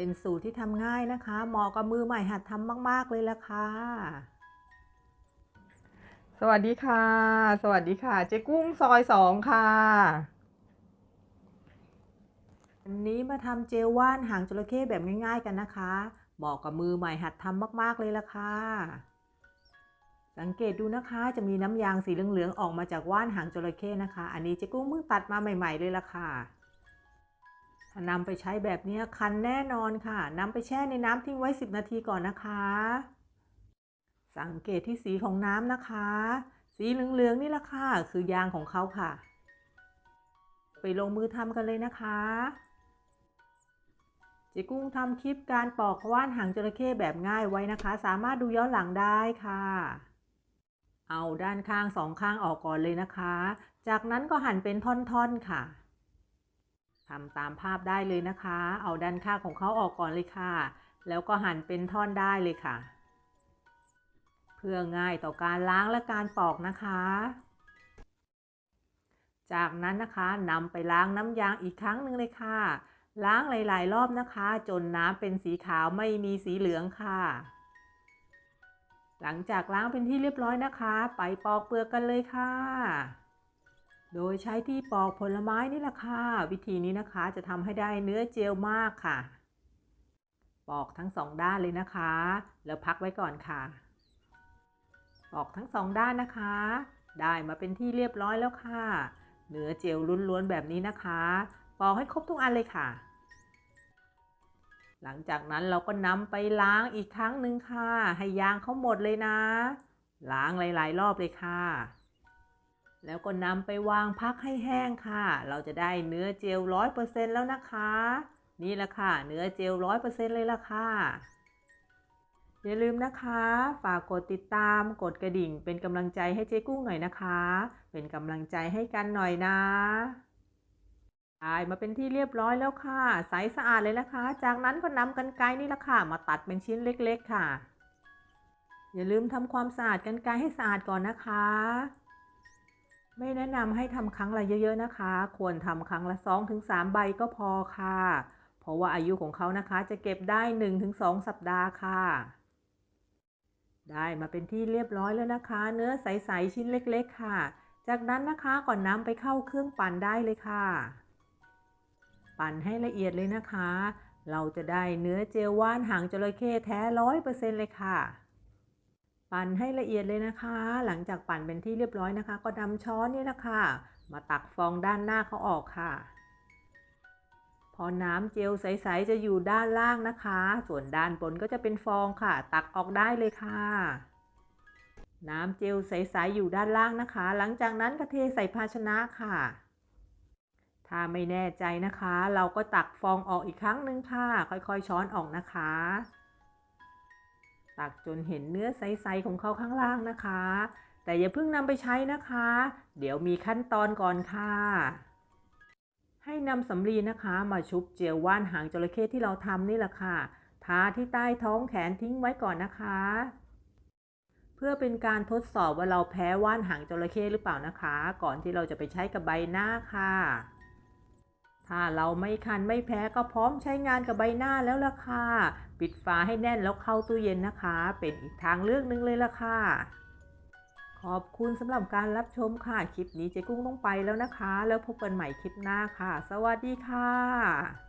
เป็นสูตรที่ทำง่ายนะคะเหมาะกับมือใหม่หัดทำมาก ๆ เลยล่ะค่ะ สวัสดีค่ะ สวัสดีค่ะ เจ๊กุ้งซอยสองค่ะ วันนี้มาทำเจลว่านหางจระเข้แบบง่าย ๆ กันนะคะเหมาะกับมือใหม่หัดทำมาก ๆ เลยล่ะค่ะ สังเกตดูนะคะจะมีน้ำยางสีเหลือง ๆ ออกมาจากว่านหางจระเข้นะคะ อันนี้เจ๊กุ้งเพิ่งตัดมาใหม่ ๆ เลยล่ะค่ะถ้า นำไปใช้แบบนี้คันแน่นอนค่ะนำไปแช่ในน้ำทิ้งไว้ 10 นาทีก่อนนะคะ สังเกตที่สีของน้ำนะคะ สีเหลืองๆนี่แหละค่ะ คือยางของเขาค่ะ ไปลงมือทำกันเลยนะคะเจ๊กุ้งทำคลิปการปอกว่านหางจระเข้แบบง่ายไว้นะคะ สามารถดูย้อนหลังได้ค่ะ เอาด้านข้างสองข้างออกก่อนเลยนะคะ จากนั้นก็หั่นเป็นท่อนๆค่ะ ทำตามภาพได้เลยนะคะ เอาด้านข้างของเขาออกก่อนเลยค่ะ แล้วก็หั่นเป็นท่อนได้เลยค่ะ เพื่อง่ายต่อการล้างและการปอกนะคะ จากนั้นนะคะนำไปล้างน้ำยางอีกครั้งหนึ่งเลยค่ะ ล้างหลาย ๆ รอบนะคะ จนน้ำเป็นสีขาวไม่มีสีเหลืองค่ะ หลังจากล้างเป็นที่เรียบร้อยนะคะ ไปปอกเปลือกกันเลยค่ะ โดยใช้ที่ปอกผลไม้นี่แหละค่ะ วิธีนี้นะคะจะทำให้ได้เนื้อเจลมากค่ะ ปอกทั้งสองด้านเลยนะคะ แล้วพักไว้ก่อนค่ะ ปอกทั้งสองด้านนะคะ ได้มาเป็นที่เรียบร้อยแล้วค่ะ เนื้อเจลล้วนๆแบบนี้นะคะ ปอกให้ครบทุกอันเลยค่ะ หลังจากนั้นเราก็นำไปล้างอีกครั้งหนึ่งค่ะ ให้ยางเขาหมดเลยนะ ล้างหลาย ๆ รอบเลยค่ะ แล้วก็นำไปวางพักให้แห้งค่ะ เราจะได้เนื้อเจลร้อยเปอร์เซ็นต์แล้วนะคะ นี่ละค่ะ เนื้อเจลร้อยเปอร์เซ็นต์เลยละค่ะ อย่าลืมนะคะ ฝากกดติดตาม กดกระดิ่ง เป็นกำลังใจให้เจ๊กุ้งหน่อยนะคะ เป็นกำลังใจให้กันหน่อยนะได้มาเป็นที่เรียบร้อยแล้วค่ะ ใสสะอาดเลยนะคะ จากนั้นก็นำกันไกนี่ละค่ะ มาตัดเป็นชิ้นเล็กๆค่ะ อย่าลืมทำความสะอาดกันไกให้สะอาดก่อนนะคะ ไม่แนะนำให้ทำครั้งละเยอะ ๆนะคะ ควรทำครั้งละ 2-3 ใบก็พอค่ะ เพราะว่าอายุของเขานะคะจะเก็บได้ 1-2 สัปดาห์ค่ะ ได้มาเป็นที่เรียบร้อยแล้วนะคะ เนื้อใส ๆ ชิ้นเล็ก ๆ ค่ะ จากนั้นนะคะก่อนนำไปเข้าเครื่องปั่นได้เลยค่ะ ปั่นให้ละเอียดเลยนะคะ เราจะได้เนื้อเจลว่านหางจระเข้แท้ร้อยเปอร์เซ็นต์เลยค่ะ ปั่นให้ละเอียดเลยนะคะ หลังจากปั่นเป็นที่เรียบร้อยนะคะ ก็นำช้อนนี่นะคะ มาตักฟองด้านหน้าเขาออกค่ะ พอน้ำเจลใสๆจะอยู่ด้านล่างนะคะ ส่วนด้านบนก็จะเป็นฟองค่ะ ตักออกได้เลยค่ะ น้ำเจลใสๆอยู่ด้านล่างนะคะ หลังจากนั้นก็เทใส่ภาชนะค่ะ ถ้าไม่แน่ใจนะคะ เราก็ตักฟองออกอีกครั้งหนึ่งค่ะ ค่อยๆช้อนออกนะคะ ตักจนเห็นเนื้อใสๆของเขาข้างล่างนะคะ แต่อย่าเพิ่งนำไปใช้นะคะ เดี๋ยวมีขั้นตอนก่อนค่ะ ให้นำสำลีนะคะ มาชุบเจลว่านหางจระเข้ที่เราทำนี่แหละค่ะ ทาที่ใต้ท้องแขนทิ้งไว้ก่อนนะคะ เพื่อเป็นการทดสอบว่าเราแพ้ว่านหางจระเข้หรือเปล่านะคะ ก่อนที่เราจะไปใช้กับใบหน้าค่ะถ้าเราไม่คันไม่แพ้ก็พร้อมใช้งานกับใบหน้าแล้วล่ะค่ะ ปิดฝาให้แน่นแล้วเข้าตู้เย็นนะคะ เป็นอีกทางเลือกหนึ่งเลยล่ะค่ะ ขอบคุณสำหรับการรับชมค่ะ คลิปนี้เจ๊กุ้งต้องไปแล้วนะคะ แล้วพบกันใหม่คลิปหน้าค่ะ สวัสดีค่ะ